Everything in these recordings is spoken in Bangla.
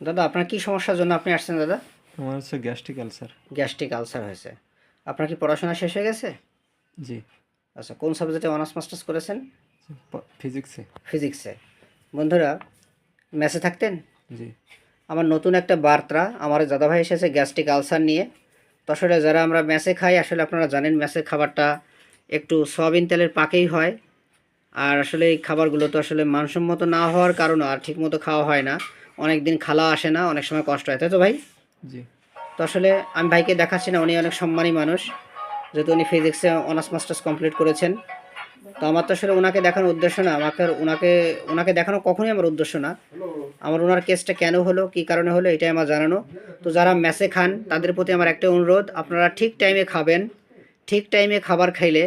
দাদা আপনার কি সমস্যার জন্য আপনি আসছেন দাদা? আমার হচ্ছে গ্যাস্ট্রিক আলসার গ্যাস্ট্রিক আলসার হয়েছে। আপনার কি পড়াশোনা শেষ হয়ে গেছে? জি। আচ্ছা কোন সাবজেক্টে অনার্স মাস্টার্স করেছেন? ফিজিক্সে ফিজিক্সে বন্ধুরা মেসে থাকতেন? জি। আমার নতুন একটা বার্তা আমার দাদাভাই এসেছে গ্যাস্ট্রিক আলসার নিয়ে। তো আসলে যারা আমরা ম্যাসে খাই আসলে আপনারা জানেন ম্যাসের খাবারটা একটু সয়াবিন তেলের পাকেই হয়। আর আসলে এই খাবারগুলো তো আসলে মানসম্মত না হওয়ার কারণে আর ঠিকমতো খাওয়া হয় না। অনেক দিন খালা আসে না অনেক সময় কষ্ট হয় তাই তো ভাই? জি। তো আসলে আমি ভাইকে দেখাচ্ছি না উনি অনেক সম্মানী মানুষ যেহেতু উনি ফিজিক্সে অনার্স মাস্টার্স কমপ্লিট করেছেন। তো আমার তো আসলে ওনাকে দেখানোর উদ্দেশ্য না আমাকে ওনাকে ওনাকে দেখানো কখনোই আমার উদ্দেশ্য না। আমার ওনার কেসটা কেন হলো কী কারণে হলো এটাই আমার জানানো। তো যারা ম্যাসে খান তাদের প্রতি আমার একটা অনুরোধ আপনারা ঠিক টাইমে খাবেন ঠিক টাইমে খাবার খাইলে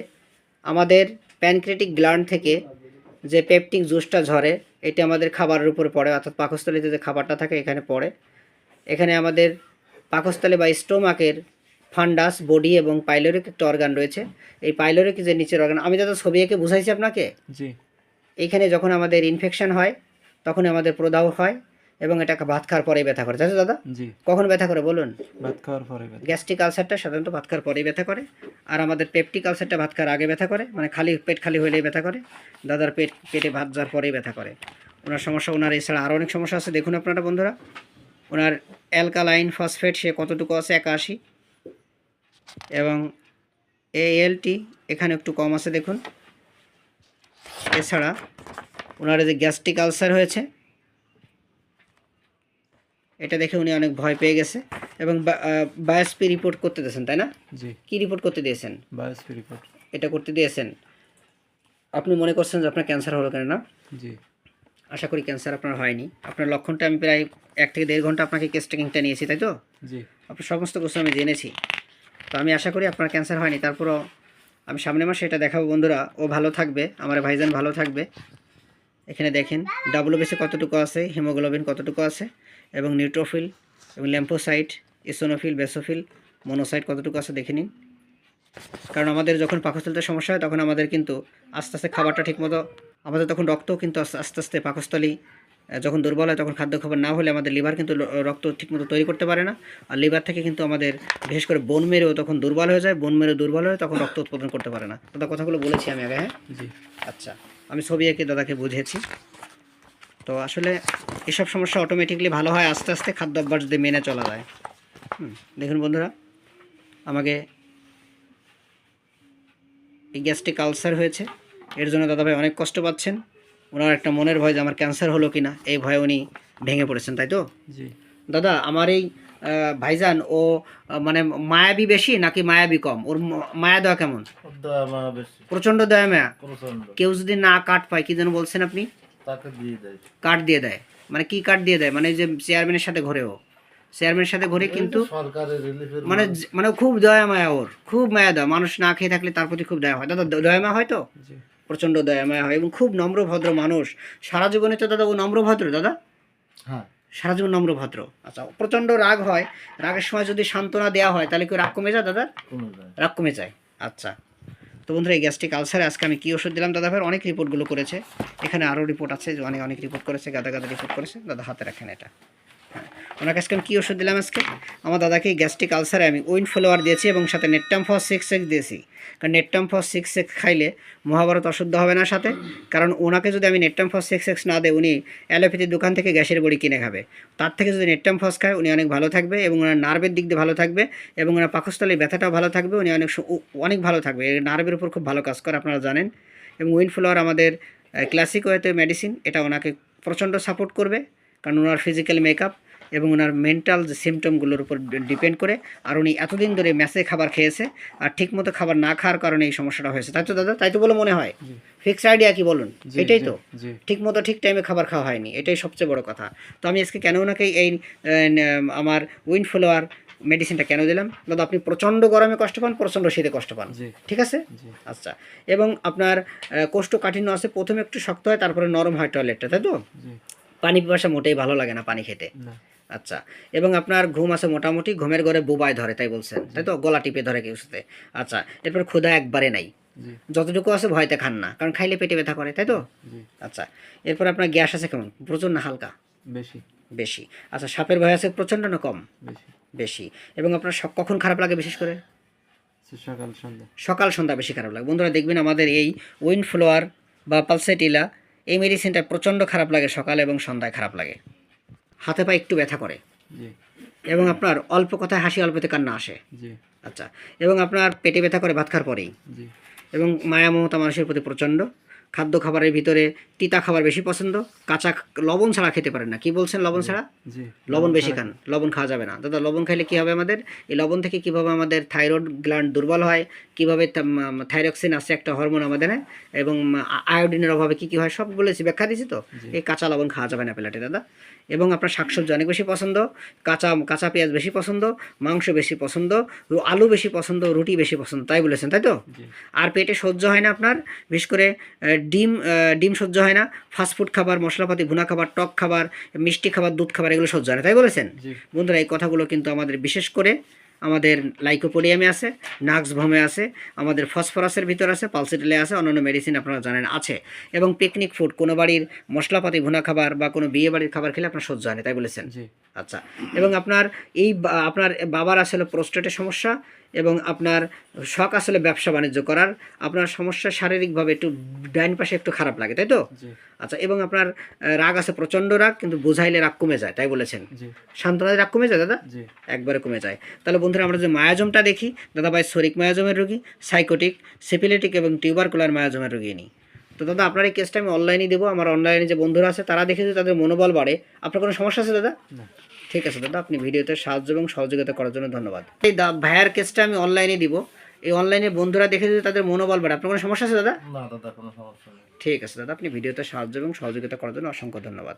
আমাদের প্যানক্রেটিক গ্ল্যান্ড থেকে যে পেপটিক জুসটা ঝরে এটা আমাদের খাবারের উপরে পড়ে অর্থাৎ পাকস্থলীতে যে খাবারটা থাকে এখানে পড়ে। এখানে আমাদের পাকস্থলী বা স্টোমাকের ফান্ডাস বডি এবং পাইলোরিক একটা অর্গান রয়েছে। এই পাইলোরিক যে নিচের অর্গান আমি দাদা ছবি এঁকে বুঝাইছি আপনাকে? জি। এখানে যখন আমাদের ইনফেকশন হয় তখন আমাদের প্রদাহ হয়। এবং এটাকে ভাত খাওয়ার পরেই ব্যথা করে। তাই তো দাদা? জি। কখন ব্যথা করে বলুন? ভাত খাওয়ার পরে ব্যথা। গ্যাস্ট্রিক আলসারটা সাধারণত ভাত খাওয়ার পরেই ব্যথা করে। আর আমাদের পেপটিক আলসারটা ভাত খাওয়ার আগে ব্যথা করে। মানে খালি পেট খালি হলেই ব্যথা করে। দাদার পেট পেটে ভাত যাওয়ার পরেই ব্যথা করে। ওনার সমস্যা ওনার এছাড়া আরও অনেক সমস্যা আছে। দেখুন আপনারা বন্ধুরা ওনার অ্যালকালাইন ফসফেট সে কতটুকু আছে? একাশি। এবং এএলটি এখানে একটু কম আছে দেখুন। এছাড়া ওনার এই যে গ্যাস্ট্রিক আলসার হয়েছে এটা দেখে উনি অনেক ভয় পেয়ে গেছে এবং বায়োসপি রিপোর্ট করতে দিয়েছেন তাই না? জি। কি রিপোর্ট করতে দিয়েছেন? বায়োস্পি রিপোর্ট এটা করতে দিয়েছেন। আপনি মনে করছেন যে আপনার ক্যান্সার হলো কেন না? জি। আশা করি ক্যান্সার আপনার হয়নি। আপনার লক্ষণটা আমি প্রায় এক থেকে দেড় ঘণ্টা আপনাকে কেস টেকিংটা নিয়েছি তাই তো? জি। আপনার সমস্ত কিছু আমি জেনেছি। তো আমি আশা করি আপনার ক্যান্সার হয়নি। তারপরও আমি সামনে মাসে এটা দেখাবো বন্ধুরা। ও ভালো থাকবে আমার ভাইজান ভালো থাকবে। এখানে দেখেন ডাব্লিউবিসি কতটুকু আছে হিমোগ্লোবিন কতটুকু আছে। এবং নিউট্রোফিল এবং ল্যাম্পোসাইট ইসোনোফিল বেসোফিল মনোসাইট কতটুকু আছে দেখে নিন। কারণ আমাদের যখন পাকস্থলীতে সমস্যা হয় তখন আমাদের কিন্তু আস্তে আস্তে খাবারটা ঠিকমতো আমাদের তখন রক্ত কিন্তু আস্তে আস্তে পাকস্থলী যখন দুর্বল হয় তখন খাদ্য খাবার না হলে আমাদের লিভার কিন্তু রক্ত ঠিকমতো তৈরি করতে পারে না। আর লিভার থেকে কিন্তু আমাদের বিশেষ করে বোন মেরেও তখন দুর্বল হয়ে যায় বোন মেরে দুর্বল হয়ে তখন রক্ত উৎপাদন করতে পারে না। দাদা কথাগুলো বলেছি আমি আগে হ্যাঁ? জি। আচ্ছা আমি ছবি এঁকে দাদাকে বুঝিয়েছি। তো আসলে এসব সমস্যা অটোমেটিকলি ভালো হয় আস্তে আস্তে খাদ্য অভ্যাস যদি মেনে চলা যায়। হুম, দেখুন বন্ধুরা আমাকে এই গ্যাস্ট্রিক আলসার হয়েছে। এর জন্য দাদাভাই অনেক কষ্ট পাচ্ছেন। ওনার একটা মনের ভয় যে আমার ক্যান্সার হলো কি না এই ভয়ে উনি ভেঙে পড়েছেন তাই তো? জি। দাদা আমার এই ভাইজান ও মানে মায়াবী বেশি নাকি মায়াবী কম? ওর মায়া দেওয়া কেমন? প্রচণ্ড দয়া মায়া? কেউ যদি না কাট পায় কি যেন বলছেন আপনি? কার্ড দিয়ে দেয়। মানে কি কার্ড দিয়ে দেয় মানে যে চেয়ারম্যানের সাথে ঘোরেও। চেয়ারম্যানের সাথে ঘুরে কিন্তু মানে মানে খুব দয়া মায়া ওর খুব মায়া দেয়। মানুষ না খেয়ে থাকলে তার প্রতি খুব দয়া হয়। দাদা দ- দয়া মায়া হয় তো? প্রচণ্ড দয়া মায়া হয় এবং খুব নম্র ভদ্র মানুষ। সারা জীবনে তো দাদা ও নম্র ভদ্র দাদা? হ্যাঁ। সারা জীবন নম্র ভদ্র। আচ্ছা প্রচণ্ড রাগ হয়। রাগের সময় যদি সান্ত্বনা দেওয়া হয় তাহলে কি রাগ কমে যায় দাদা? রাগ কমে যায়। আচ্ছা। তো বন্ধুরা, এই গ্যাস্ট্রিক আলসারে আজকে আমি কী ওষুধ দিলাম? দাদা ভাই অনেক রিপোর্টগুলো করেছে। এখানে আরও রিপোর্ট আছে যে অনেক অনেক রিপোর্ট করেছে, গাদা গাদা রিপোর্ট করেছে। দাদা হাতে রাখেন এটা। ওনাকে আজকে আমি কী ওষুধ দিলাম আজকে? আমার দাদাকে গ্যাস্ট্রিক আলসারে আমি উইন ফ্লোয়ার দিয়েছি এবং সাথে নেটটাম ফস সিক্স এক্স দিয়েছি। কারণ নেটটাম ফস সিক্স এক্স খাইলে মহাভারত অশুদ্ধ হবে না সাথে। কারণ ওনাকে যদি আমি নেটটাম ফস সিক্স এক্স না দেয় উনি অ্যালোপ্যাথির দোকান থেকে গ্যাসের বড়ি কিনে খাবে। তার থেকে যদি নেটটাম ফস খায়, উনি অনেক ভালো থাকবে এবং ওনার নার্ভের দিক দিয়ে ভালো থাকবে এবং ওনার পাকস্থলীর ব্যথাটাও ভালো থাকবে। উনি অনেক অনেক ভালো থাকবে। নার্ভের উপর খুব ভালো কাজ করে, আপনারা জানেন। এবং উইন ফ্লোয়ার আমাদের ক্লাসিক ওয়েতে মেডিসিন এটা ওনাকে প্রচণ্ড সাপোর্ট করবে। কারণ ওনার ফিজিক্যাল মেকআপ এবং ওনার মেন্টাল যে সিমটমগুলোর উপর ডিপেন্ড করে। আর উনি এতদিন ধরে ম্যাসে খাবার খেয়েছে আর ঠিকমতো খাবার না খাওয়ার কারণে এই সমস্যাটা হয়েছে। তাই তো দাদা? তাই তো বলে মনে হয়। জি। ফিক্সড আইডিয়া কি বলুন? এটাই তো। জি। ঠিক টাইমে খাবার খাওয়া হয়নি। এটাই সবচেয়ে বড় কথা। তো আমি আজকে কেন ওনাকে এই আমার উইন ফ্লোয়ার মেডিসিনটা কেন দিলাম? দাদা আপনি প্রচণ্ড গরমে কষ্ট পান প্রচণ্ড শীতে কষ্ট পান। ঠিক আছে? আচ্ছা। এবং আপনার কোষ্ঠকাঠিন্য আছে প্রথমে একটু শক্ত হয় তারপরে নরম হয় টয়লেটটা তাই তো? পানি পিপাসা মোটেই ভালো লাগে না পানি খেতে। আচ্ছা এবং আপনার ঘুম আছে মোটামুটি ঘুমের ঘরে বুবায় ধরে তাই বলছেন তাই তো? গলা টিপে ধরে কেউ সাথে আচ্ছা এরপর ক্ষুধা একবারে নাই। যতটুকু আছে ভয়তে খান না কারণ খাইলে পেটে ব্যথা করে তাই তো? আচ্ছা এরপর আপনার গ্যাস আছে কেমন? প্রচুর না হালকা? বেশি। বেশি। আচ্ছা সাপের ভয় আছে প্রচণ্ড না কম? বেশি। বেশি। এবং আপনার সব কখন খারাপ লাগে বিশেষ করে? সকাল সন্ধ্যা। সকাল সন্ধ্যা বেশি খারাপ লাগে। বন্ধুরা দেখবেন আমাদের এই উইন্ড ফ্লোয়ার বা পালসেটিলা এই মেডিসিনটা প্রচণ্ড খারাপ লাগে সকাল এবং সন্ধ্যায় খারাপ লাগে। হাতে পায়ে একটু ব্যথা করে। এবং আপনার অল্প কথায় হাসি অল্পতে কান্না আসে। আচ্ছা। এবং আপনার পেটে ব্যথা করে ভাত খাওয়ার পরেই। এবং মায়া মমতা মানুষের প্রতি প্রচণ্ড। খাদ্য খাবারের ভিতরে তিতা খাবার বেশি পছন্দ কাঁচা লবণ ছাড়া খেতে পারেন না। কি বলছেন লবণ ছাড়া? লবণ বেশি খান লবণ খাওয়া যাবে না। দাদা লবণ খাইলে কী হবে আমাদের? এই লবণ থেকে কীভাবে আমাদের থাইরয়েড গ্ল্যান্ড দুর্বল হয় কীভাবে থাইরক্সিন আছে একটা হরমোন আমাদের হ্যাঁ? এবং আয়োডিনের অভাবে কী কী হয় সব বলেছি ব্যাখ্যা দিয়েছি তো? এই কাঁচা লবণ খাওয়া যাবে না প্লেটে দাদা। এবং আপনার শাকসবজি অনেক বেশি পছন্দ কাঁচা কাঁচা পেঁয়াজ বেশি পছন্দ মাংস বেশি পছন্দ আলু বেশি পছন্দ রুটি বেশি পছন্দ তাই বলেছেন তাই তো? আর পেটে সহ্য হয় না আপনার বিশেষ করে ডিম ডিম সহ্য হয় না ফাস্টফুড খাবার মশলাপাতি ভুনা খাবার টক খাবার মিষ্টি খাবার দুধ খাবার এগুলো সহ্য হয় না। তাই বলেছেন? বন্ধুরা এই কথাগুলো কিন্তু আমাদের বিশেষ করে আমাদের লাইকোপোডিয়ামে আছে নাক্স ভমে আছে আমাদের ফসফরাসের ভিতর আছে পালসিটেলে আছে অন্যান্য মেডিসিন আপনারা জানেন আছে। এবং পিকনিক ফুড কোনো বাড়ির মশলাপাতি ভুনা খাবার বা কোনো বিয়ে বাড়ির খাবার খেলে আপনার সহ্য হয় না তাই বলেছেন? জি। আচ্ছা। এবং আপনার এই আপনার বাবার আসলে প্রোস্টেটের সমস্যা এবং আপনার শখ আসলে ব্যবসা বাণিজ্য করার আপনার সমস্যা শারীরিকভাবে একটু ডাইন পাশে একটু খারাপ লাগে তাই তো? আচ্ছা এবং আপনার রাগ আছে প্রচণ্ড রাগ কিন্তু বোঝাইলে রাগ কমে যায় তাই বলেছেন? জি। রাগ কমে যায় দাদা? একবারে কমে যায়। তাহলে বন্ধুরা আমরা যে মায়াজমটা দেখি দাদা ভাই শরিক মায়াজমের রোগী সাইকোটিক সিপিলেটিক এবং টিউবার টিউবারকুলার মায়াজমের রোগী নিই তো দাদা আপনার এই কেসটা আমি অনলাইনে দেবো আমার অনলাইনে যে বন্ধুরা আছে তারা দেখে যদি তাদের মনোবল বাড়ে আপনার কোনো সমস্যা আছে দাদা? ঠিক আছে দাদা আপনি ভিডিওতে সাহায্য এবং সহযোগিতা করার জন্য ধন্যবাদ। এই দা ভাইয়ার কেসটা আমি অনলাইনে দিব। এই অনলাইনে বন্ধুরা দেখে যদি তাদের মনোবল বাড়ে আপনার কোনো সমস্যা আছে দাদা? না দাদা কোনো সমস্যা নেই। ঠিক আছে দাদা আপনি ভিডিওতে সাহায্য এবং সহযোগিতা করার জন্য অসংখ্য ধন্যবাদ।